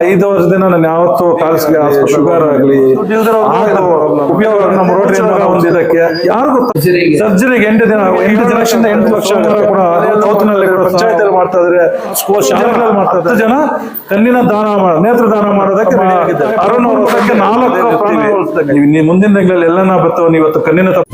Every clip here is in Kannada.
ಐದು ದಿನ ನಾನು ಯಾವತ್ತು ಕಾಲ್ಸ್ಗೆ ಶುಗರ್ ಆಗ್ಲಿ ಉಪಯೋಗ ನಮ್ಮ ರೋಟರಿ ಒಂದು ಇದಕ್ಕೆ. ಯಾರು ಗೊತ್ತ? ಸರ್ಜರಿಗೆ ಎಂಟು ದಿನ ಎಂಟು ಲಕ್ಷದಿಂದ ಎಂಟು ಲಕ್ಷ ಕೂಡ ಸೌತ್ನಲ್ಲಿ ಕೂಡ ಮಾಡ್ತಾ ಇದ್ರೆ ಸ್ಕೂಲ್ ಶಾಲೆಗಳಲ್ಲಿ ಮಾಡ್ತಾ ಇದ್ದಾರೆ. ಜನ ಕಣ್ಣಿನ ದಾನ ಮಾಡ ನೇತ್ರ ದಾನ ಮಾಡೋದಕ್ಕೆ ರೆಡಿ ಆಗಿದ್ದಾರೆ. ಅರುಣ್ ಅವರು ನಾಲ್ಕು ನೀವು ಮುಂದಿನ ದಿನಗಳಲ್ಲಿ ಎಲ್ಲನ ಬರ್ತಾವ ನೀವು ಇವತ್ತು ಕಣ್ಣಿನ ತಪ್ಪ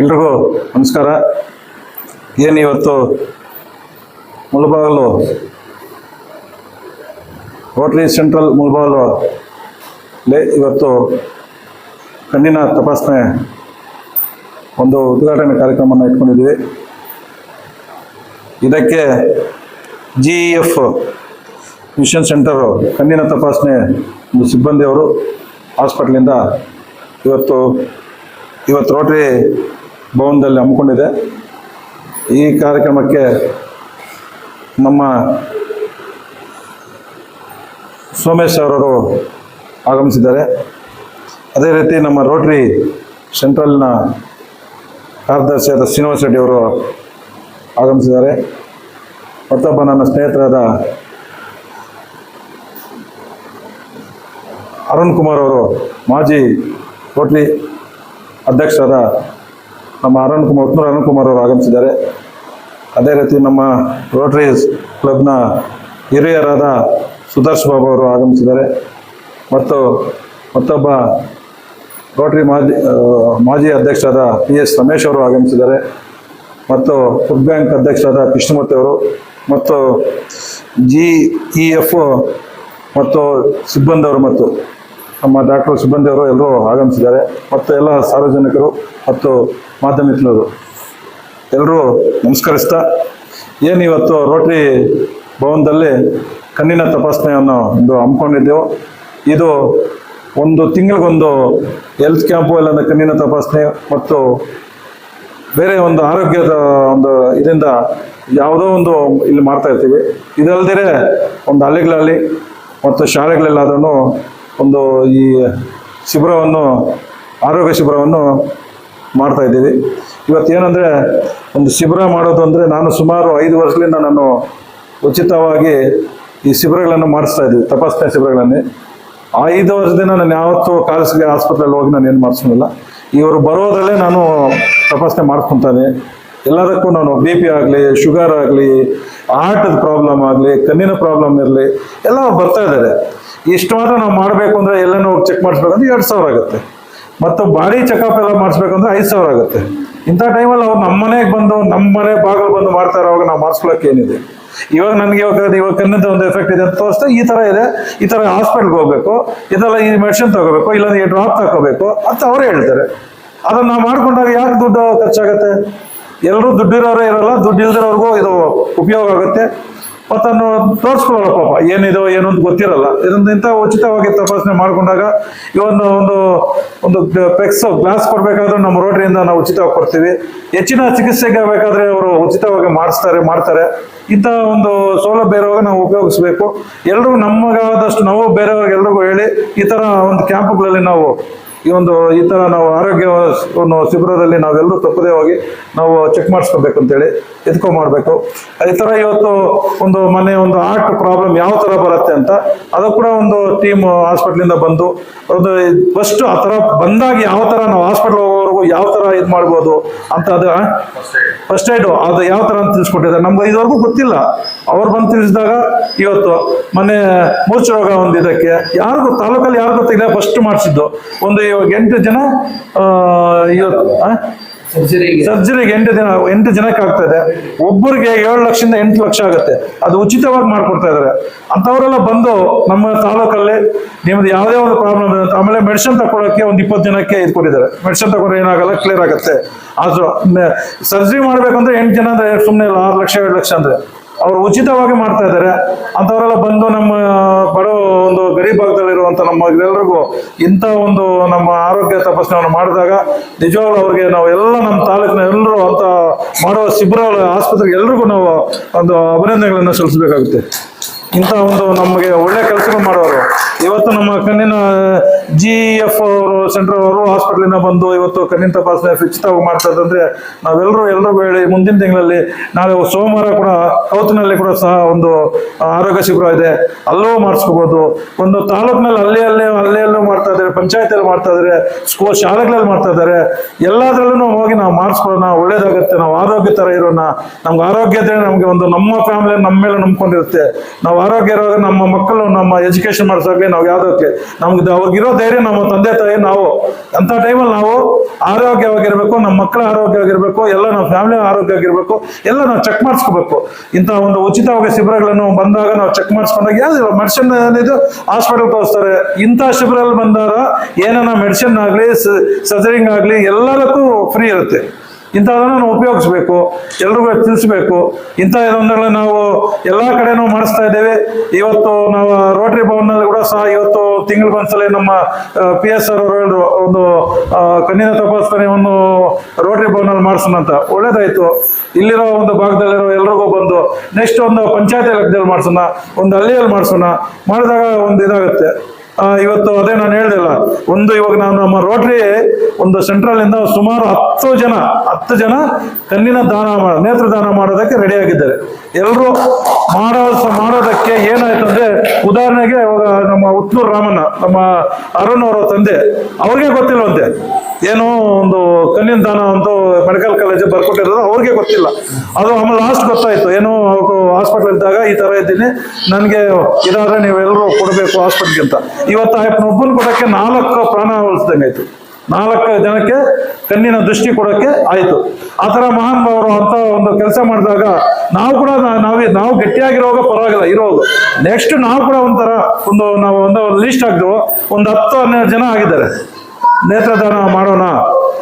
ಎಲ್ರಿಗೂ ನಮಸ್ಕಾರ. ಏನು ಇವತ್ತು ಮುಳಬಾಗಲು? Rotary central Mulbagal. ಇವತ್ತು ಕಣ್ಣಿನ ತಪಾಸಣೆ ಒಂದು ಉದ್ಘಾಟನೆ ಕಾರ್ಯಕ್ರಮವನ್ನು ಇಟ್ಕೊಂಡಿದ್ದೀವಿ. ಇದಕ್ಕೆ ಜಿ ಎಫ್ ಮಿಷನ್ ಸೆಂಟರು ಕಣ್ಣಿನ ತಪಾಸಣೆ ಒಂದು ಸಿಬ್ಬಂದಿಯವರು ಹಾಸ್ಪಿಟ್ಲಿಂದ ಇವತ್ತು ಇವತ್ತು ರೋಟರಿ ಭವನದಲ್ಲಿ ಹಮ್ಮಿಕೊಂಡಿದೆ. ಈ ಕಾರ್ಯಕ್ರಮಕ್ಕೆ ನಮ್ಮ ಸೋಮೇಶ್ ಅವರವರು ಆಗಮಿಸಿದ್ದಾರೆ. ಅದೇ ರೀತಿ ನಮ್ಮ ರೋಟ್ರಿ ಸೆಂಟ್ರಲ್ನ ಕಾರ್ಯದರ್ಶಿಯಾದ ಶ್ರೀನಿವಾಸ ರೆಡ್ಡಿ ಅವರು ಆಗಮಿಸಿದ್ದಾರೆ. ಮತ್ತೊಬ್ಬ ನನ್ನ ಸ್ನೇಹಿತರಾದ ಅರುಣ್ ಕುಮಾರ್ ಅವರು, ಮಾಜಿ ರೋಟ್ರಿ ಅಧ್ಯಕ್ಷರಾದ ನಮ್ಮ ಅರುಣ್ ಕುಮಾರ್ ಅರುಣ್ ಕುಮಾರ್ ಅವರು ಆಗಮಿಸಿದ್ದಾರೆ. ಅದೇ ರೀತಿ ನಮ್ಮ ರೋಟರಿ ಕ್ಲಬ್ನ ಹಿರಿಯರಾದ ಸುದರ್ಶ್ ಬಾಬು ಅವರು ಆಗಮಿಸಿದ್ದಾರೆ. ಮತ್ತು ಮತ್ತೊಬ್ಬ ರೋಟರಿ ಮಾಜಿ ಮಾಜಿ ಅಧ್ಯಕ್ಷರಾದ ಪಿ ಎಸ್ ರಮೇಶ್ ಅವರು ಆಗಮಿಸಿದ್ದಾರೆ. ಮತ್ತು ಫುಡ್ ಬ್ಯಾಂಕ್ ಅಧ್ಯಕ್ಷರಾದ ಕೃಷ್ಣಮೂರ್ತಿ ಅವರು, ಮತ್ತು ಜಿ ಇ ಎಫ್ ಮತ್ತು ಸಿಬ್ಬಂದಿ ಅವರು ಮತ್ತು ನಮ್ಮ ಡಾಕ್ಟರ್ ಸಿಬ್ಬಂದಿ ಅವರು ಎಲ್ಲರೂ ಆಗಮಿಸಿದ್ದಾರೆ. ಮತ್ತು ಎಲ್ಲ ಸಾರ್ವಜನಿಕರು ಮತ್ತು ಮಾಧ್ಯಮಿಕರು ಎಲ್ಲರೂ ನಮಸ್ಕರಿಸ್ತಾ, ಏನು ಇವತ್ತು ರೋಟರಿ ಭವನದಲ್ಲಿ ಕಣ್ಣಿನ ತಪಾಸಣೆಯನ್ನು ಒಂದು ಹಮ್ಮಿಕೊಂಡಿದ್ದೆವು, ಇದು ಒಂದು ತಿಂಗಳಿಗೊಂದು ಹೆಲ್ತ್ ಕ್ಯಾಂಪು ಇಲ್ಲ ಕಣ್ಣಿನ ತಪಾಸಣೆ ಮತ್ತು ಬೇರೆ ಒಂದು ಆರೋಗ್ಯದ ಒಂದು ಇದರಿಂದ ಯಾವುದೋ ಒಂದು ಇಲ್ಲಿ ಮಾಡ್ತಾ ಇರ್ತೀವಿ. ಇದಲ್ಲದೆ ಒಂದು ಹಳ್ಳಿಗಳಲ್ಲಿ ಮತ್ತು ಶಾಲೆಗಳಲ್ಲಾದ್ರೂ ಒಂದು ಈ ಶಿಬಿರವನ್ನು, ಆರೋಗ್ಯ ಶಿಬಿರವನ್ನು ಮಾಡ್ತಾ ಇದ್ದೀವಿ. ಏನಂದರೆ ಒಂದು ಶಿಬಿರ ಮಾಡೋದು ಅಂದರೆ ನಾನು ಸುಮಾರು ಐದು ವರ್ಷದಿಂದ ನಾನು ಉಚಿತವಾಗಿ ಈ ಶಿಬಿರಗಳನ್ನು ಮಾಡಿಸ್ತಾ ಇದ್ದೀವಿ, ತಪಾಸಣೆ ಶಿಬಿರಗಳನ್ನೇ ಐದು ವರ್ಷದಿಂದ ನಾನು ಯಾವತ್ತೂ ಖಾಸಗಿ ಆಸ್ಪತ್ರೆಯಲ್ಲಿ ಹೋಗಿ ನಾನು ಏನು ಮಾಡಿಸ್ಕೊಂಡಿಲ್ಲ ಇವರು ಬರೋದರಲ್ಲೇ ನಾನು ತಪಾಸಣೆ ಮಾಡ್ಕೊತಾನೆ ಎಲ್ಲದಕ್ಕೂ ನಾನು ಬಿ ಪಿ ಆಗಲಿ ಶುಗರ್ ಆಗಲಿ ಹಾರ್ಟದ ಪ್ರಾಬ್ಲಮ್ ಆಗಲಿ, ಕಣ್ಣಿನ ಪ್ರಾಬ್ಲಮ್ ಇರಲಿ, ಎಲ್ಲ ಬರ್ತಾ ಇದ್ದಾರೆ. ಇಷ್ಟು ಮಾತ್ರ ನಾವು ಮಾಡಬೇಕು ಅಂದರೆ ಎಲ್ಲನೂ ಚೆಕ್ ಮಾಡಿಸ್ಬೇಕಂದ್ರೆ ಎರಡು ಸಾವಿರ ಆಗುತ್ತೆ. ಮತ್ತು ಬಾಡಿ ಚೆಕಪ್ ಎಲ್ಲ ಮಾಡಿಸ್ಬೇಕಂದ್ರೆ ಐದು ಸಾವಿರ ಆಗುತ್ತೆ. ಇಂಥ ಟೈಮಲ್ಲಿ ಅವ್ರು ನಮ್ಮ ಮನೆಗೆ ಬಂದು, ನಮ್ಮ ಮನೆ ಬಾಗಿಲು ಬಂದು ಮಾಡ್ತಾರೆ ಅವಾಗ ನಾವು ಮಾಡಿಸ್ಕೊಳಕ್ಕೆ ಏನಿದೆ? ಇವಾಗ ನನಗೆ ಇವಾಗ ಇವಾಗ ಕಣ್ಣಿಂದ ಒಂದು ಎಫೆಕ್ಟ್ ಇದೆ ಅಂತ ತೋರಿಸ್ತಾ ಈ ಥರ ಇದೆ. ಈ ಥರ ಹಾಸ್ಪಿಟ್ಲ್ಗೆ ಹೋಗ್ಬೇಕು. ಇದೆಲ್ಲ ಈ ಮೆಡಿಸಿನ್ ತಗೋಬೇಕು, ಇಲ್ಲಾಂದ್ರೆ ಈ ಡ್ರಾಪ್ ತಗೋಬೇಕು ಅಂತ ಅವರು ಹೇಳ್ತಾರೆ. ಅದನ್ನು ನಾವು ಮಾಡ್ಕೊಂಡಾಗ ಯಾಕೆ ದುಡ್ಡು ಖರ್ಚಾಗುತ್ತೆ? ಎಲ್ಲರೂ ದುಡ್ಡಿರೋರೇ ಇರಲ್ಲ ದುಡ್ಡು ಇಲ್ದಿರೋರ್ಗೂ ಇದು ಉಪಯೋಗ ಆಗುತ್ತೆ. ಮತ್ತನ್ನು ತೋರಿಸ್ಕೊಳ್ಳಲ್ಲ ಪಾಪ ಏನಿದೋ ಏನು ಅಂತ ಗೊತ್ತಿರಲ್ಲ. ಇದೊಂದು ಇಂಥ ಉಚಿತವಾಗಿ ತಪಾಸಣೆ ಮಾಡ್ಕೊಂಡಾಗ ಈ ಒಂದು ಒಂದು ಒಂದು ಪೆಕ್ಸ್, ಗ್ಲಾಸ್ ಕೊಡಬೇಕಾದ್ರೆ ನಮ್ಮ ರೋಟರಿಯಿಂದ ನಾವು ಉಚಿತವಾಗಿ ಕೊಡ್ತೀವಿ. ಹೆಚ್ಚಿನ ಚಿಕಿತ್ಸೆಗೆ ಬೇಕಾದರೆ ಅವರು ಉಚಿತವಾಗಿ ಮಾಡಿಸ್ತಾರೆ, ಮಾಡ್ತಾರೆ. ಇಂಥ ಒಂದು ಸೌಲಭ್ಯ ಇರುವಾಗ ನಾವು ಉಪಯೋಗಿಸ್ಬೇಕು. ಎಲ್ಲರೂ ನಮಗಾದಷ್ಟು ನಾವು ಬೇರೆಯವ್ರಿಗೆ ಎಲ್ರಿಗೂ ಹೇಳಿ ಈ ಥರ ಒಂದು ಕ್ಯಾಂಪ್ಗಳಲ್ಲಿ ನಾವು ಈ ಒಂದು, ಈ ಥರ ನಾವು ಆರೋಗ್ಯ ಒಂದು ಶಿಬಿರದಲ್ಲಿ ನಾವೆಲ್ಲರೂ ತಪ್ಪದೇ ಹೋಗಿ ನಾವು ಚೆಕ್ ಮಾಡಿಸ್ಕೋಬೇಕು ಅಂತೇಳಿ ಎತ್ಕೊ ಮಾಡಬೇಕು. ಈ ಥರ ಇವತ್ತು ಒಂದು ಮನೆ, ಒಂದು ಆರ್ಟ್ ಪ್ರಾಬ್ಲಮ್ ಯಾವ ಥರ ಬರುತ್ತೆ ಅಂತ, ಅದು ಕೂಡ ಒಂದು ಟೀಮ್ ಹಾಸ್ಪಿಟ್ಲಿಂದ ಬಂದು, ಒಂದು ಫಸ್ಟ್ ಆ ಥರ ಬಂದಾಗ ಯಾವ ಥರ ನಾವು ಹಾಸ್ಪಿಟ್ಲ್ ಹೋಗೋವರೆಗೂ ಯಾವ ತರ ಇದು ಮಾಡ್ಬೋದು ಅಂತ ಅದ ಫಸ್ಟ್ ಏಡ್ ಅದು ಯಾವ ತರ ಅಂತ ತಿಳಿಸ್ಕೊಟ್ಟಿದ್ದಾರೆ. ನಮ್ಗೆ ಇದುವರೆಗೂ ಗೊತ್ತಿಲ್ಲ. ಅವ್ರು ಬಂದು ತಿಳಿಸಿದಾಗ ಇವತ್ತು ಮೊನ್ನೆ ಮೂರ್ಛೆ ರೋಗ ಒಂದು ಇದಕ್ಕೆ ಯಾರಿಗೂ, ತಾಲೂಕಲ್ಲಿ ಯಾರು ಗೊತ್ತಿಲ್ಲ, ಫಸ್ಟ್ ಮಾಡಿಸಿದ್ದು. ಒಂದು ಇವಾಗ ಎಂಟು ಜನ ಇವತ್ತು? ಸರ್ಜರಿಗೆ ಎಂಟು ದಿನ, ಎಂಟು ಜನಕ್ಕೆ ಆಗ್ತದೆ. ಒಬ್ಬರಿಗೆ ಏಳು ಲಕ್ಷದಿಂದ ಎಂಟು ಲಕ್ಷ ಆಗುತ್ತೆ. ಅದು ಉಚಿತವಾಗಿ ಮಾಡ್ಕೊಡ್ತಾ ಇದ್ದಾರೆ ಅಂಥವರೆಲ್ಲ ಬಂದು ನಮ್ಮ ತಾಲೂಕಲ್ಲಿ ನಿಮ್ದು ಯಾವುದೇ ಒಂದು ಪ್ರಾಬ್ಲಮ್ ಆಮೇಲೆ ಮೆಡಿಸಿನ್ ತಗೊಳ್ಳೋಕೆ ಒಂದು ಇಪ್ಪತ್ತು ದಿನಕ್ಕೆ ಇದು ಕೊಟ್ಟಿದ್ದಾರೆ ಮೆಡಿಸಿನ್ ತಗೊಂಡ್ರೆ ಏನಾಗಲ್ಲ ಕ್ಲಿಯರ್ ಆಗುತ್ತೆ. ಆದ್ರೂ ಸರ್ಜರಿ ಮಾಡ್ಬೇಕಂದ್ರೆ ಎಂಟು ಜನ ಅಂದ್ರೆ ಸುಮ್ಮನೆ ಆರು ಲಕ್ಷ, ಏಳು ಲಕ್ಷ ಅಂದ್ರೆ. ಅವ್ರು ಉಚಿತವಾಗಿ ಮಾಡ್ತಾ ಇದ್ದಾರೆ. ಅಂಥವರೆಲ್ಲ ಬಂದು ನಮ್ಮ, ಬಡ ಒಂದು ಗರೀಬ್ ಭಾಗದಲ್ಲಿರುವಂಥ ನಮ್ಮ ಎಲ್ಲರಿಗೂ ಇಂಥ ಒಂದು ನಮ್ಮ ಆರೋಗ್ಯ ತಪಾಸಣೆಯನ್ನು ಮಾಡಿದಾಗ ನಿಜವಾಗ್ಲೂ ಅವ್ರಿಗೆ ನಾವು ಎಲ್ಲ ನಮ್ಮ ತಾಲೂಕಿನ ಎಲ್ಲರೂ ಅಂತ ಮಾಡುವ ಶಿಬಿರ ಆಸ್ಪತ್ರೆಗೆ ಎಲ್ರಿಗೂ ನಾವು ಒಂದು ಅಭಿನಂದನೆಗಳನ್ನು ಸಲ್ಲಿಸಬೇಕಾಗುತ್ತೆ. ಇಂಥ ಒಂದು ನಮಗೆ ಒಳ್ಳೆ ಕೆಲಸಗಳು ಮಾಡೋರು ಇವತ್ತು ನಮ್ಮ ಕಣ್ಣಿನ ಜಿ ಎಫ್ ಅವರು ಸೆಂಟರ್ ಅವರು ಹಾಸ್ಪಿಟಲಿಂದ ಬಂದು ಇವತ್ತು ಕಣ್ಣಿನ ತಪಾಸಣೆ ಉಚಿತವಾಗಿ ಮಾಡ್ತಾ ಇದ್ದಂದ್ರೆ ನಾವೆಲ್ಲರೂ ಎಲ್ಲರೂ ಹೇಳಿ ಮುಂದಿನ ತಿಂಗಳಲ್ಲಿ ನಾಳೆ ಸೋಮವಾರ ಕೂಡ ಕೌತಿನಲ್ಲಿ ಕೂಡ ಸಹ ಒಂದು ಆರೋಗ್ಯ ಶಿಬಿರ ಇದೆ. ಅಲ್ಲೂ ಮಾಡಿಸ್ಕೋಬಹುದು ಒಂದು ತಾಲೂಕಿನಲ್ಲಿ ಅಲ್ಲಿ ಅಲ್ಲೇ ಅಲ್ಲೇ ಅಲ್ಲೂ ಮಾಡ್ತಾ ಇದ್ದಾರೆ, ಪಂಚಾಯತಿಯಲ್ಲಿ ಮಾಡ್ತಾ ಇದ್ದಾರೆ ಸ್ಕೂಲ್ ಶಾಲೆಗಳಲ್ಲಿ ಮಾಡ್ತಾ ಇದ್ದಾರೆ. ಎಲ್ಲದರಲ್ಲೂ ಹೋಗಿ ನಾವು ಮಾಡಿಸ್ಕೊಳ್ಳೋಣ, ಒಳ್ಳೇದಾಗುತ್ತೆ. ನಾವು ಆರೋಗ್ಯ ಥರ ಇರೋಣ. ನಮ್ಗೆ ಆರೋಗ್ಯ ನಮಗೆ ಒಂದು ನಮ್ಮ ಫ್ಯಾಮಿಲಿ ನಮ್ಮ ಮೇಲೆ ನಂಬ್ಕೊಂಡಿರುತ್ತೆ. ನಾವು ಆರೋಗ್ಯ ಇರುವಾಗ ನಮ್ಮ ಮಕ್ಕಳು ನಮ್ಮ ಎಜುಕೇಶನ್ ಮಾಡ್ಸೋಕೆ ನಾವು ಯಾವ್ದಕ್ಕೆ? ನಮ್ಗೆ ಅವ್ರಿಗಿರೋ ಧೈರ್ಯ, ನಮ್ಮ ತಂದೆ ತಾಯಿ, ನಾವು ಅಂತ ಟೈಮಲ್ಲಿ ನಾವು ಆರೋಗ್ಯವಾಗಿರ್ಬೇಕು, ನಮ್ಮ ಮಕ್ಕಳ ಆರೋಗ್ಯವಾಗಿರ್ಬೇಕು, ಎಲ್ಲ ನಮ್ಮ ಫ್ಯಾಮಿಲಿ ಆರೋಗ್ಯವಾಗಿರ್ಬೇಕು, ಎಲ್ಲ ನಾವು ಚೆಕ್ ಮಾಡಿಸ್ಕೋಬೇಕು. ಇಂಥ ಒಂದು ಉಚಿತವಾಗಿ ಶಿಬಿರಗಳನ್ನು ಬಂದಾಗ ನಾವು ಚೆಕ್ ಮಾಡಿಸ್ಕೊಂಡಾಗ ಯಾವ್ದು ಮೆಡಿಸಿನ್ ಇದು ಹಾಸ್ಪಿಟಲ್ ತೋರಿಸ್ತಾರೆ. ಇಂಥ ಶಿಬಿರಲ್ಲಿ ಬಂದಾಗ ಏನೇನೋ ಮೆಡಿಸಿನ್ ಆಗಲಿ ಸರ್ಜರಿಂಗ್ ಆಗಲಿ ಎಲ್ಲದಕ್ಕೂ ಫ್ರೀ ಇರುತ್ತೆ. ಇಂಥದನ್ನು ನಾವು ಉಪಯೋಗಿಸ್ಬೇಕು, ಎಲ್ರಿಗೂ ತಿಳಿಸ್ಬೇಕು. ಇಂಥ ಇದೊಂದೆಲ್ಲ ನಾವು ಎಲ್ಲ ಕಡೆನೂ ಮಾಡಿಸ್ತಾ ಇದ್ದೇವೆ. ಇವತ್ತು ನಾವು ರೋಟರಿ ಭವನದಲ್ಲಿ ಕೂಡ ಸಹ ಇವತ್ತು ತಿಂಗಳಿಗೊಂದ್ಸಲ ನಮ್ಮ ಪಿ ಎಸ್ ಆರ್ ಅವರು ಒಂದು ಕಣ್ಣಿನ ಒಂದು ರೋಟರಿ ಭವನಲ್ಲಿ ಮಾಡಿಸೋಣ ಅಂತ. ಒಳ್ಳೇದಾಯ್ತು. ಇಲ್ಲಿರೋ ಒಂದು ಭಾಗದಲ್ಲಿರೋ ಎಲ್ರಿಗೂ ಬಂದು ನೆಕ್ಸ್ಟ್ ಒಂದು ಪಂಚಾಯತಿ ಲೆಕ್ಕದಲ್ಲಿ ಮಾಡಿಸೋಣ, ಒಂದು ಹಳ್ಳಿಯಲ್ಲಿ ಮಾಡಿಸೋಣ. ಮಾಡಿದಾಗ ಒಂದು ಇದಾಗುತ್ತೆ. ಇವತ್ತು ಅದೇ ನಾನು ಹೇಳ್ದಿಲ್ಲ ಒಂದು ಇವಾಗ ನಾನು ನಮ್ಮ ರೋಟ್ರಿ ಒಂದು ಸೆಂಟ್ರಲ್ ಇಂದ ಸುಮಾರು ಹತ್ತು ಜನ ಹತ್ತು ಜನ ಕಣ್ಣಿನ ದಾನ ನೇತ್ರ ದಾನ ಮಾಡೋದಕ್ಕೆ ರೆಡಿ ಆಗಿದ್ದಾರೆ. ಎಲ್ಲರೂ ಮಾಡೋ ಮಾಡೋದಕ್ಕೆ ಏನಾಯ್ತು ಅಂದ್ರೆ ಉದಾಹರಣೆಗೆ ಇವಾಗ ನಮ್ಮ ಉತ್ನೂರು ರಾಮಣ್ಣ, ನಮ್ಮ ಅರುಣ್ ಅವರ ತಂದೆ, ಅವ್ರಿಗೆ ಗೊತ್ತಿಲ್ವಂತೆ. ಏನೋ ಒಂದು ಕಣ್ಣಿನ ದಾನ ಅಂತ ಮೆಡಿಕಲ್ ಕಾಲೇಜ್ ಬರ್ಕೊಟ್ಟಿರೋದು, ಅವ್ರಿಗೆ ಗೊತ್ತಿಲ್ಲ. ಅದು ಆಮೇಲೆ ಲಾಸ್ಟ್ ಗೊತ್ತಾಯ್ತು. ಅವರು ಹಾಸ್ಪಿಟಲ್ ಇದ್ದಾಗ ಈ ತರ ಇದ್ದೀನಿ. ನನಗೆ ಇದಾದ್ರೆ ನೀವೆಲ್ಲರೂ ಕೊಡಬೇಕು ಹಾಸ್ಪಿಟ್ಲ್ಗೆ ಅಂತ ಇವತ್ತು ಒಬ್ಬನ ಕೊಡಕ್ಕೆ ನಾಲ್ಕು ಪ್ರಾಣ ಉಳಿಸ್ದಂಗೆ ಆಯ್ತು. ನಾಲ್ಕು ಜನಕ್ಕೆ ಕಣ್ಣಿನ ದೃಷ್ಟಿ ಕೊಡೋಕ್ಕೆ ಆಯಿತು. ಆ ಥರ ಅವರು ಅಂತ ಒಂದು ಕೆಲಸ ಮಾಡಿದಾಗ ನಾವು ಕೂಡ ನಾವು ನಾವೇ ಗಟ್ಟಿಯಾಗಿರೋವಾಗ ಪರವಾಗಿಲ್ಲ ಇರೋದು ನೆಕ್ಸ್ಟ್ ನಾವು ಕೂಡ ಒಂಥರ ಒಂದು ನಾವು ಒಂದು ಲೀಸ್ಟ್ ಹಾಕಿದ್ವು ಒಂದು ಹತ್ತು ಹನ್ನೆರಡು ಜನ ಆಗಿದ್ದಾರೆ. ನೇತ್ರದಾನ ಮಾಡೋಣ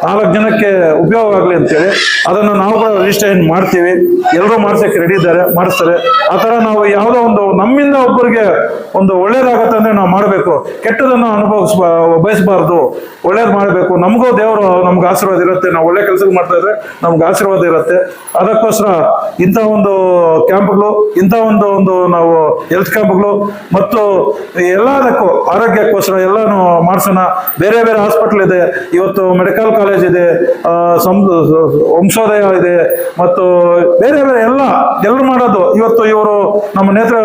ನಾಲ್ಕು ಜನಕ್ಕೆ ಉಪಯೋಗ ಆಗಲಿ ಅಂತೇಳಿ ಅದನ್ನು ನಾವು ಕೂಡ ರಿಜಿಸ್ಟ್ರೇಷನ್ ಮಾಡ್ತೀವಿ. ಎಲ್ಲರೂ ಮಾಡ್ಸಕ್ಕೆ ರೆಡಿ ಇದ್ದಾರೆ, ಮಾಡಿಸ್ತಾರೆ. ಆ ಥರ ನಾವು ಯಾವುದೋ ಒಂದು ನಮ್ಮಿಂದ ಒಬ್ಬರಿಗೆ ಒಂದು ಒಳ್ಳೇದಾಗತ್ತೆ ಅಂದ್ರೆ ನಾವು ಮಾಡಬೇಕು. ಕೆಟ್ಟದನ್ನು ಅನುಭವಿಸ್ ಬಯಸಬಾರ್ದು. ಒಳ್ಳೇದು ಮಾಡಬೇಕು. ನಮಗೂ ದೇವರು ನಮ್ಗೆ ಆಶೀರ್ವಾದ ಇರುತ್ತೆ. ನಾವು ಒಳ್ಳೆ ಕೆಲಸ ಮಾಡ್ತಾ ಇದ್ರೆ ನಮ್ಗೆ ಆಶೀರ್ವಾದ ಇರುತ್ತೆ. ಅದಕ್ಕೋಸ್ಕರ ಇಂಥ ಒಂದು ಕ್ಯಾಂಪ್ಗಳು, ಇಂಥ ಒಂದು ಒಂದು ನಾವು ಹೆಲ್ತ್ ಕ್ಯಾಂಪ್ಗಳು ಮತ್ತು ಎಲ್ಲದಕ್ಕೂ ಆರೋಗ್ಯಕ್ಕೋಸ್ಕರ ಎಲ್ಲಾನು ಮಾಡಿಸೋಣ. ಬೇರೆ ಬೇರೆ ಹಾಸ್ಪಿಟಲ್ ಇದೆ. ಇವತ್ತು ಮೆಡಿಕಲ್ ಕಾಲೇಜ್ ಇದೆ ಆ, ಸಂ- ವಂಶೋದಯ ಇದೆ ಮತ್ತು ಬೇರೆ ಬೇರೆ ಎಲ್ಲ ಎಲ್ಲರೂ ಮಾಡೋದು. ಇವತ್ತು ಇವರು ನಮ್ಮ ನೇತ್ರ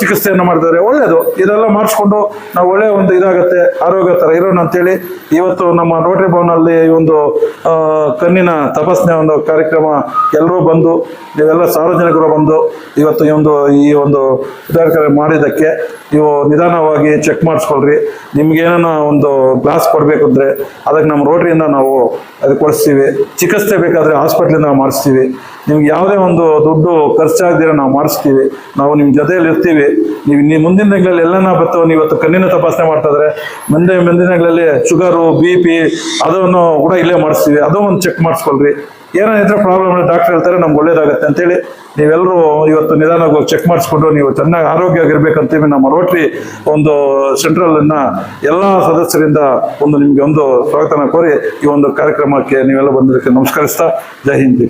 ಚಿಕಿತ್ಸೆಯನ್ನು ಮಾಡಿದ್ದಾರೆ. ಒಳ್ಳೆಯದು ಇದೆಲ್ಲ ಮಾಡಿಸ್ಕೊಂಡು ನಾವು ಒಳ್ಳೆಯ ಒಂದು ಇದಾಗುತ್ತೆ ಆರೋಗ್ಯ ಥರ ಇರೋಣ ಅಂತೇಳಿ ಇವತ್ತು ನಮ್ಮ ರೋಟರಿ ಭವನಲ್ಲಿ ಒಂದು ಕಣ್ಣಿನ ತಪಾಸಣೆ ಒಂದು ಕಾರ್ಯಕ್ರಮ ಎಲ್ಲರೂ ಬಂದು ನೀವೆಲ್ಲ ಸಾರ್ವಜನಿಕರು ಬಂದು ಇವತ್ತು ಈ ಒಂದು ಈ ಒಂದು ಕಾರ್ಯಕ್ರಮ ಮಾಡಿದ್ದಕ್ಕೆ ನೀವು ನಿಧಾನವಾಗಿ ಚೆಕ್ ಮಾಡಿಸ್ಕೊಳ್ರಿ. ನಿಮ್ಗೆ ಏನಾನ ಒಂದು ಗ್ಲಾಸ್ ಕೊಡಬೇಕು ಅಂದ್ರೆ ಅದಕ್ಕೆ ನಮ್ಮ ರೋಟರಿಯಿಂದ ನಾವು ಅದು ಕೊಡಿಸ್ತೀವಿ. ಚಿಕಿತ್ಸೆ ಬೇಕಾದರೆ ಹಾಸ್ಪಿಟ್ಲಿಂದ ಮಾಡಿಸ್ತೀವಿ. ನಿಮ್ಗೆ ಯಾವುದೇ ಒಂದು ದುಡ್ಡು ಖರ್ಚಾಗದಿರೋ ನಾವು ಮಾಡಿಸ್ತೀವಿ. ನಾವು ನಿಮ್ಮ ಜೊತೆಯಲ್ಲಿ ಇರ್ತೀವಿ. ನೀವು ನೀವು ಮುಂದಿನ ದಿನಗಳಲ್ಲಿ ಎಲ್ಲನ ಬರ್ತಾವೆ ನೀವು ಇವತ್ತು ಕಣ್ಣಿನ ತಪಾಸಣೆ ಮಾಡ್ತಾಯಿದ್ರೆ ಮುಂದೆ, ಮುಂದಿನ ದಿನಗಳಲ್ಲಿ ಶುಗರು ಬಿ ಪಿ ಅದನ್ನು ಕೂಡ ಇಲ್ಲೇ ಮಾಡಿಸ್ತೀವಿ. ಅದು ಒಂದು ಚೆಕ್ ಮಾಡಿಸ್ಕೊಳ್ರಿ. ಏನಾದ್ರೆ ಪ್ರಾಬ್ಲಮ್ ಡಾಕ್ಟರ್ ಹೇಳ್ತಾರೆ, ನಮ್ಗೆ ಒಳ್ಳೇದಾಗತ್ತೆ ಅಂತೇಳಿ ನೀವೆಲ್ಲರೂ ಇವತ್ತು ನಿಧಾನವಾಗಿ ಚೆಕ್ ಮಾಡಿಸ್ಕೊಂಡು ನೀವು ಚೆನ್ನಾಗಿ ಆರೋಗ್ಯ ಆರೋಗ್ಯವಾಗಿರ್ಬೇಕಂತೇಳಿ ನಮ್ಮ ರೋಟ್ರಿ ಒಂದು ಸೆಂಟ್ರಲ್ ಅನ್ನ ಎಲ್ಲ ಸದಸ್ಯರಿಂದ ಒಂದು ನಿಮಗೆ ಒಂದು ಸ್ವಾಗತನ ಕೋರಿ ಈ ಒಂದು ಕಾರ್ಯಕ್ರಮಕ್ಕೆ ನೀವೆಲ್ಲ ಬಂದಿದ್ದಕ್ಕೆ ನಮಸ್ಕರಿಸ್ತಾ, ಜೈ ಹಿಂದ್.